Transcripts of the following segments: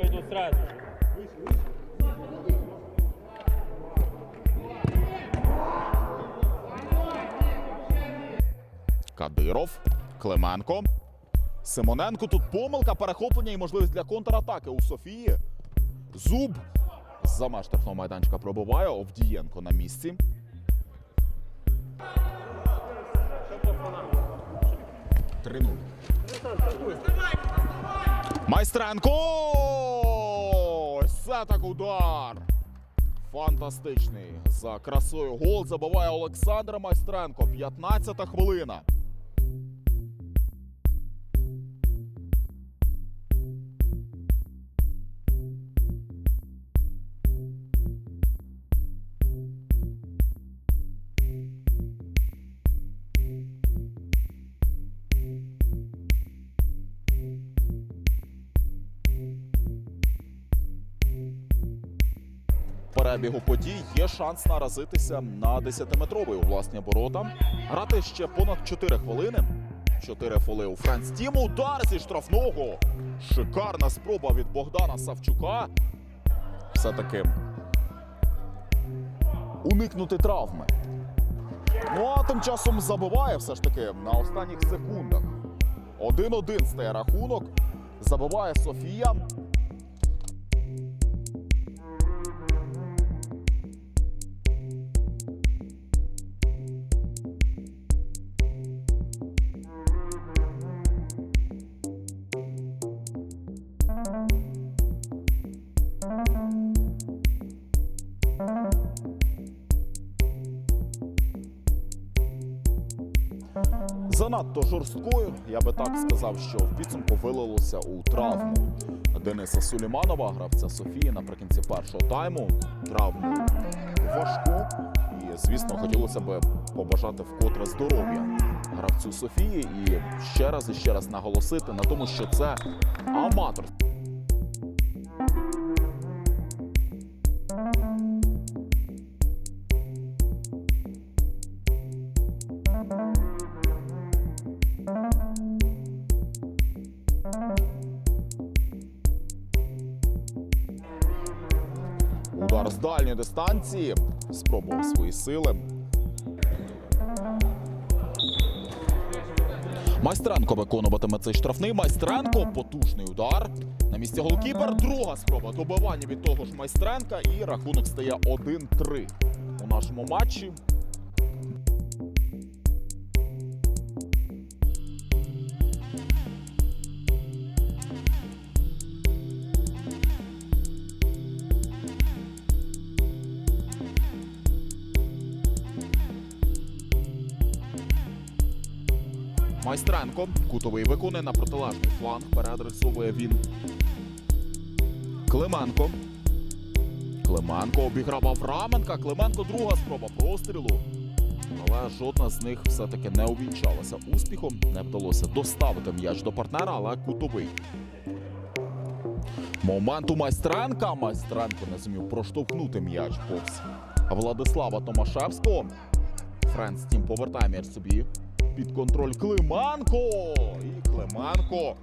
Пойдут сразу. же. Кадиров, Клименко. Симоненко. Тут помилка, перехоплення і можливість для контратаки у Софії. Зуб за меж штрафного майданчика пробиває. Овдієнко на місці. Три нуль. Майстренко! Ось Це так удар! Фантастичний. За красою гол забиває Олександр Майстренко. 15-та хвилина. Перебігу подій є шанс наразитися на 10-метровий у власні ворота. Грати ще понад 4 хвилини. 4 фоли у Френс Тім. Удар зі штрафного. Шикарна спроба від Богдана Савчука. Все-таки уникнути травми. Ну а тим часом забиває все ж таки на останніх секундах. 1-1 стає рахунок. Забиває Софія. Занадто жорсткою. Я би так сказав, що в підсумку вилилося у травму Дениса Суліманова, гравця Софії наприкінці першого тайму. Травму важку. І, звісно, хотілося б побажати вкотре здоров'я гравцю Софії. І ще раз і ще раз наголосити на тому, що це аматор. Удар дистанції. Спробував свої сили. Майстренко виконуватиме цей штрафний. Майстренко потужний удар. На місці голкіпер. Друга спроба добивання від того ж майстренка. І рахунок стає 1-3 у нашому матчі. Майстренко. Кутовий виконує на протилежний фланг. Переадресовує він. Клименко. Клименко обіграв Авраменка. Клименко друга спроба прострілу. Але жодна з них все-таки не увінчалася успіхом. Не вдалося доставити м'яч до партнера, але кутовий. Момент у майстренка. Майстренко не зумів проштовхнути м'яч повз Владислава Томашевського. Френс Тім повертає м'яч собі під контроль Климанко. І Климанко.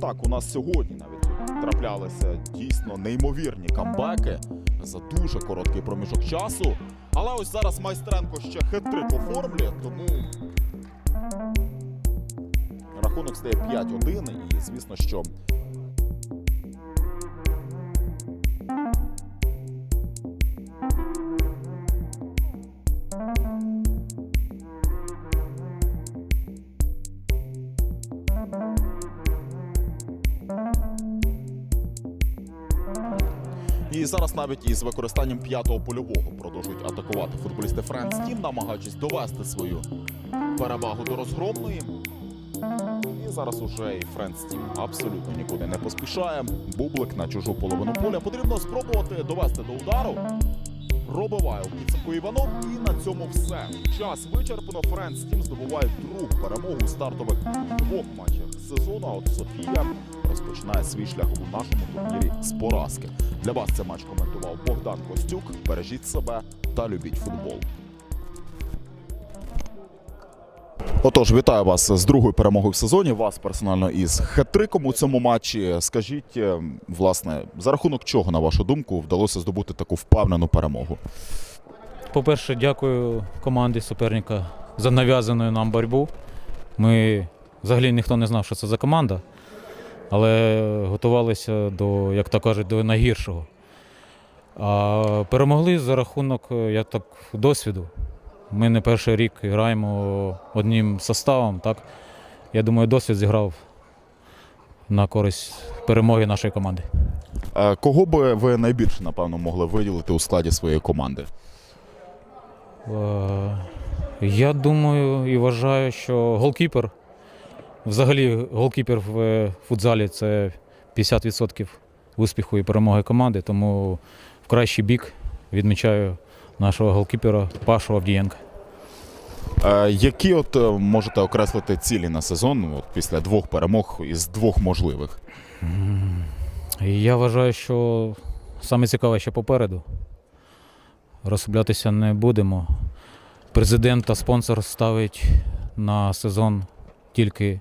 Так, у нас сьогодні навіть траплялися дійсно неймовірні камбеки за дуже короткий проміжок часу. Але ось зараз майстренко ще хитрик оформлює, тому рахунок стає 5-1. І звісно, що І зараз навіть із використанням п'ятого польового продовжують атакувати футболісти Френс Тім, намагаючись довести свою перевагу до розгромної. І зараз уже і Френс Тім абсолютно нікуди не поспішає. Бублик на чужу половину поля. Потрібно спробувати довести до удару. Пробиває у підсумку Іванов, і на цьому все. Час вичерпано. Френс Тім здобуває другу перемогу у стартових двох матчах сезону. А от Софія розпочинає свій шлях у нашому турнірі з поразки. Для вас цей матч коментував Богдан Костюк. Бережіть себе та любіть футбол. Отож, вітаю вас з другою перемогою в сезоні. Вас персонально із хет-триком у цьому матчі. Скажіть, е, власне, за рахунок чого, на вашу думку, вдалося здобути таку впевнену перемогу? По-перше, дякую команді суперника за нав'язану нам боротьбу. Ми взагалі ніхто не знав, що це за команда, але готувалися до, як то кажуть, до найгіршого. А перемогли за рахунок, е, я так, досвіду. Ми не перший рік граємо одним составом. Так? Я думаю, досвід зіграв на користь перемоги нашої команди. Кого би ви найбільше, напевно, могли виділити у складі своєї команди? Е, Я думаю і вважаю, що голкіпер, взагалі голкіпер в е, футзалі це 50% успіху і перемоги команди, тому в кращий бік відмічаю нашого голкіпера Пашу Авдієнка. Які от е, можете окреслити цілі на сезон ну, от, після двох перемог із двох можливих? Я вважаю, що саме цікаве ще попереду. Розслаблятися не будемо. Президент та спонсор ставить на сезон тільки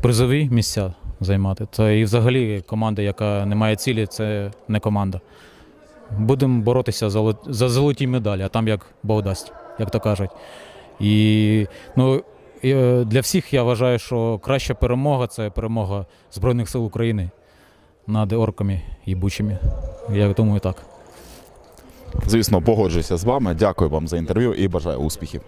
призові місця займати. Це і взагалі команда, яка не має цілі, це не команда. Будемо боротися за, золоті медалі, а там як Бог дасть, як то кажуть. І ну, е, для всіх я вважаю, що краща перемога це перемога Збройних сил України над орками і бучами. Я думаю так. Звісно, погоджуюся з вами. Дякую вам за інтерв'ю і бажаю успіхів.